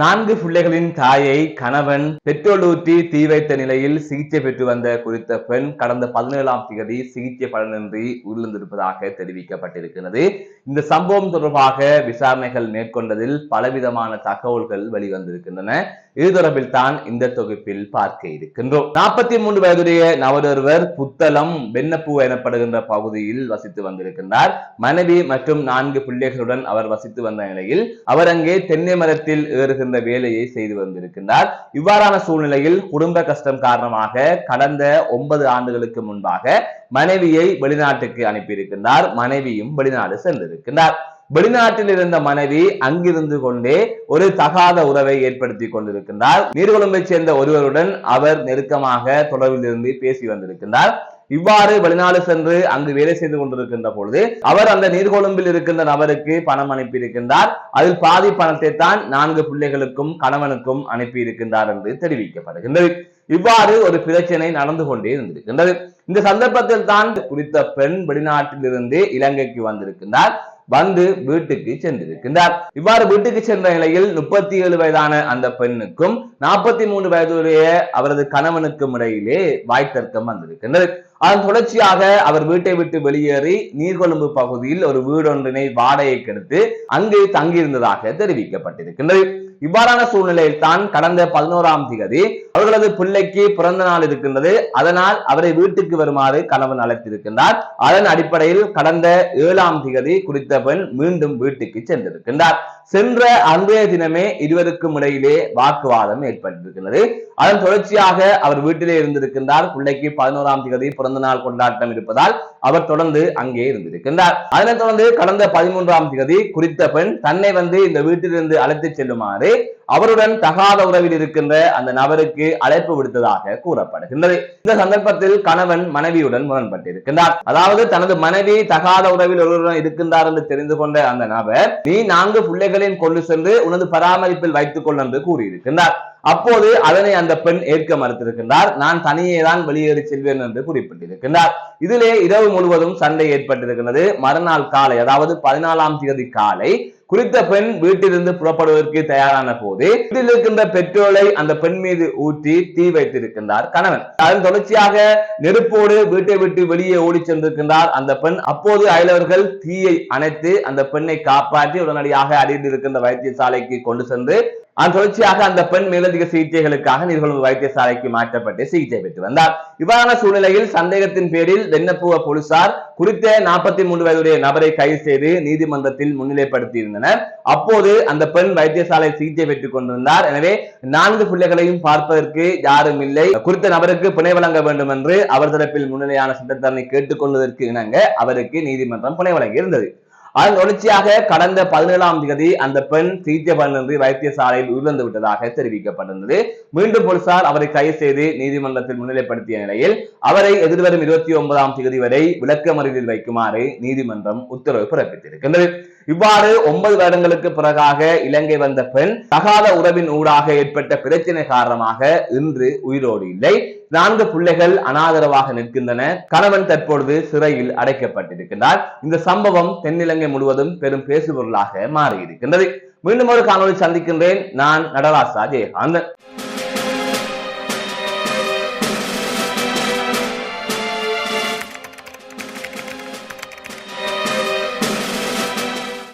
நான்கு பிள்ளைகளின் தாயை கணவன் பெட்ரோல் ஊற்றி தீ வைத்த நிலையில் சிகிச்சை பெற்று வந்த குறித்த பெண் கடந்த பதினேழாம் தேதி சிகிச்சை பலனின்றி உயிரிழந்திருப்பதாக தெரிவிக்கப்பட்டிருக்கிறது. இந்த சம்பவம் தொடர்பாக விசாரணைகள் மேற்கொண்டதில் பலவிதமான தகவல்கள் வெளிவந்திருக்கின்றன. இது தொடர்பில் தான் இந்த தொகுப்பில் பார்க்க இருக்கின்றோம். நாற்பத்தி மூன்று வயதுடைய நபரொருவர் புத்தளம் வெண்ணப்பூ எனப்படுகின்ற பகுதியில் வசித்து வந்திருக்கின்றார். மனைவி மற்றும் நான்கு பிள்ளைகளுடன் அவர் வசித்து வந்த நிலையில் அவர் அங்கே தென்னை மரத்தில் ஏறுகின்ற வேலையை செய்து வந்திருக்கின்றார். இவ்வாறான சூழ்நிலையில் குடும்ப கஷ்டம் காரணமாக கடந்த ஒன்பது ஆண்டுகளுக்கு முன்பாக மனைவியை வெளிநாட்டுக்கு அனுப்பியிருக்கின்றார். மனைவியும் வெளிநாடு சென்றிருக்கின்றார். வெளிநாட்டில் இருந்த மனைவி அங்கிருந்து கொண்டே ஒரு தகாத உறவை ஏற்படுத்தி கொண்டிருக்கின்றார். நீர்கொழும்பை சேர்ந்த ஒருவருடன் அவர் நெருக்கமாக தொடர்பில் இருந்து பேசி வந்திருக்கின்றார். இவ்வாறு வெளிநாடு சென்று அங்கு வேலை செய்து கொண்டிருக்கின்ற பொழுது அவர் அந்த நீர்கொழும்பில் இருக்கின்ற நபருக்கு பணம் அனுப்பியிருக்கின்றார். அதில் பாதி பணத்தை தான் நான்கு பிள்ளைகளுக்கும் கணவனுக்கும் அனுப்பி இருக்கின்றார் என்று தெரிவிக்கப்படுகின்றது. இவ்வாறு ஒரு பிரச்சனை நடந்து கொண்டே இருந்திருக்கின்றது. இந்த சந்தர்ப்பத்தில் தான் குறித்த பெண் வெளிநாட்டிலிருந்து இலங்கைக்கு வந்திருக்கின்றார். வந்து வீட்டுக்கு சென்றிருக்கின்றார். இவ்வாறு வீட்டுக்கு சென்ற நிலையில் முப்பத்தி ஏழு வயதான அந்த பெண்ணுக்கும் நாற்பத்தி மூன்று வயதுடைய அவரது கணவனுக்கும் இடையிலே வாய்த்தர்க்கம் வந்திருக்கின்றது. அதன் தொடர்ச்சியாக அவர் வீட்டை விட்டு வெளியேறி நீர்கொழும்பு பகுதியில் ஒரு வீடொன்றினை வாடகைக்கு எடுத்து அங்கு தங்கியிருந்ததாக தெரிவிக்கப்பட்டிருக்கின்றது. இவ்வாறான சூழ்நிலையில் தான் கடந்த பதினோராம் திகதி அவர்களது பிள்ளைக்கு பிறந்த நாள் இருக்கின்றது. அதனால் அவரை வீட்டுக்கு வருமாறு கணவன் அழைத்திருக்கின்றார். அதன் அடிப்படையில் கடந்த ஏழாம் திகதி குறித்த பெண் மீண்டும் வீட்டுக்கு சென்றிருக்கின்றார். சென்ற அன்றைய தினமே இருவருக்கும் இடையிலே வாக்குவாதம் ஏற்பட்டிருக்கிறது அதன் தொடர்ச்சியாக அவர் வீட்டிலே இருந்திருக்கின்றார். பிள்ளைக்கு பதினோராம் தேதி பிறந்த நாள் கொண்டாட்டம் இருப்பதால் அவர் தொடர்ந்து அங்கே இருந்திருக்கின்றார் அதனைத் தொடர்ந்து கடந்த பதிமூன்றாம் தேதி குறித்த பெண் தன்னை வந்து இந்த வீட்டிலிருந்து அழைத்து செல்லுமாறு அவருடன் தகாத உறவில் இருக்கின்ற அந்த நபருக்கு அழைப்பு விடுத்ததாக கூறப்படுகின்றது. இந்த சந்தர்ப்பத்தில் கணவன் மனைவியுடன் முரண்பட்டிருக்கின்றார் அதாவது தனது மனைவி தகாத உறவில் ஒருவருடன் இருக்கின்றார் என்று தெரிந்து கொண்ட அந்த நபர் நீ நான்கு பிள்ளைகளையும் கொண்டு சென்று உனது பராமரிப்பில் வைத்துக் கொள் என்று கூறியிருக்கின்றார் அப்போது அதனை அந்த பெண் ஏற்க மறுத்திருக்கின்றார். நான் தனியே தான் வெளியேறி செல்வேன் என்று குறிப்பிட்டிருக்கின்றார் இதிலே இரவு முழுவதும் சண்டை ஏற்பட்டிருக்கிறது. மறுநாள் காலை அதாவது பதினாலாம் தேதி காலை குறித்த பெண் வீட்டிலிருந்து புறப்படுவதற்கு தயாரான போது வீட்டில் இருக்கின்ற பெட்ரோலை அந்த பெண் மீது ஊற்றி தீ வைத்திருக்கின்றார் கணவன். அதன் தொடர்ச்சியாக நெருப்போடு வீட்டை விட்டு வெளியே ஓடி சென்றிருக்கின்றார் அந்த பெண். அப்போது அயலவர்கள் தீயை அணைத்து அந்த பெண்ணை காப்பாற்றி உடனடியாக அருகில் இருக்கின்ற வைத்தியசாலைக்கு கொண்டு சென்று அதன் தொடர்ச்சியாக அந்த பெண் மேலதிக சிகிச்சைகளுக்காக நீர்கொழும்பு வைத்தியசாலைக்கு மாற்றப்பட்டு சிகிச்சை பெற்று வந்தார். இவ்வாறான சூழ்நிலையில் சந்தேகத்தின் பேரில் தென்னப்புவ போலீசார் குறித்த நாற்பத்தி மூன்று வயதுடைய நபரை கைது செய்து நீதிமன்றத்தில் முன்னிலைப்படுத்தியிருந்தனர். அப்போது அந்த பெண் வைத்தியசாலை சிகிச்சை பெற்றுக் கொண்டிருந்தார். எனவே நான்கு பிள்ளைகளையும் பார்ப்பதற்கு யாரும் இல்லை. குறித்த நபருக்கு பிணை வழங்க வேண்டும் என்று அவர் தரப்பில் முன்னிலையான சட்டத்தரணை கேட்டுக்கொள்வதற்கு இணங்க அவருக்கு நீதிமன்றம் பிணை வழங்கியிருந்தது. அதன் தொடர்ச்சியாக கடந்த பதினேழாம் தேதி அந்த பெண் சிகிச்சை பலனின்றி வைத்தியசாலையில் உயிரிழந்து விட்டதாக தெரிவிக்கப்பட்டிருந்தது. மீண்டும் போலீசார் அவரை கைது செய்து நீதிமன்றத்தில் முன்னிலைப்படுத்திய நிலையில் அவரை எதிர்வரும் இருபத்தி ஒன்பதாம் தேதி வரை விளக்கமறியலில் வைக்குமாறு நீதிமன்றம் உத்தரவு பிறப்பித்திருக்கின்றது. இவ்வாறு ஒன்பது வருடங்களுக்கு பிறகாக இலங்கை வந்த பெண் தகாத உறவின் ஊடாக ஏற்பட்ட பிரச்சனை காரணமாக இன்று உயிரோடு இல்லை. நான்கு பிள்ளைகள் அனாதரவாக நிற்கின்றன. கணவன் தற்பொழுது சிறையில் அடைக்கப்பட்டிருக்கின்றார். இந்த சம்பவம் தென்னிலங்கை முழுவதும் பெரும் பேசுபொருளாக மாறியிருக்கின்றது. மீண்டும் ஒரு காணொலி சந்திக்கின்றேன். நான் நடராசா ஜெயகாந்தன்.